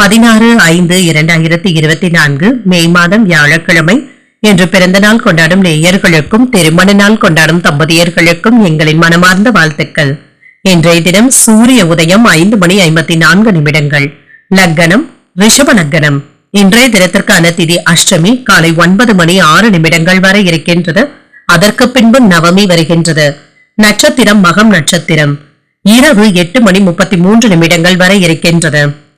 பதினாறு ஐந்து இரண்டாயிரத்தி இருபத்தி நான்கு மே மாதம் வியாழக்கிழமை இன்று பிறந்த நாள் கொண்டாடும் நேயர்களுக்கும் திருமண நாள் கொண்டாடும் தம்பதியர்களுக்கும் எங்களின் மனமார்ந்த வாழ்த்துக்கள். இன்றைய தினம் சூரிய உதயம் ஐந்து மணி ஐம்பத்தி நான்கு நிமிடங்கள். லக்னம் ரிஷப லக்னம் இன்றைய தினத்திற்கான திதி அஷ்டமி காலை ஒன்பது மணி ஆறு நிமிடங்கள் வரை இருக்கின்றது. அதற்கு பின்பு நவமி வருகின்றது. நட்சத்திரம் மகம் நட்சத்திரம். இரவு எட்டு மணி முப்பத்தி மூன்று நிமிடங்கள் வரை இருக்கின்றது.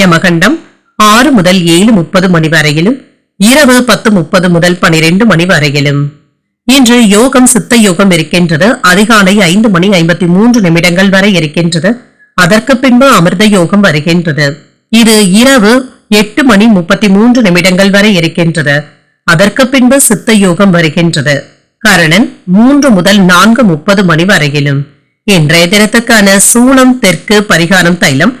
யமகண்டம் ஆறு முதல் ஏழு முப்பது மணி வரையிலும் இரவு பத்து முப்பது முதல் பனிரெண்டு மணி வரையிலும். இன்று யோகம் சித்த யோகம் இருக்கின்றது. அதிகாலை ஐந்து மணி ஐம்பத்தி மூன்று நிமிடங்கள் வரை இருக்கின்றது. அதற்கு பின்பு அமிர்த யோகம் வருகின்றது. இது இரவு எட்டு மணி முப்பத்தி மூன்று நிமிடங்கள் வரை இருக்கின்றது. அதற்கு பின்பு சித்த யோகம் வருகின்றது. கரணன் மூன்று முதல் நான்கு முப்பது மணி வரையிலும். இன்றைய தினத்துக்கான சூளம் தெற்கு பரிகாரம் தைலம்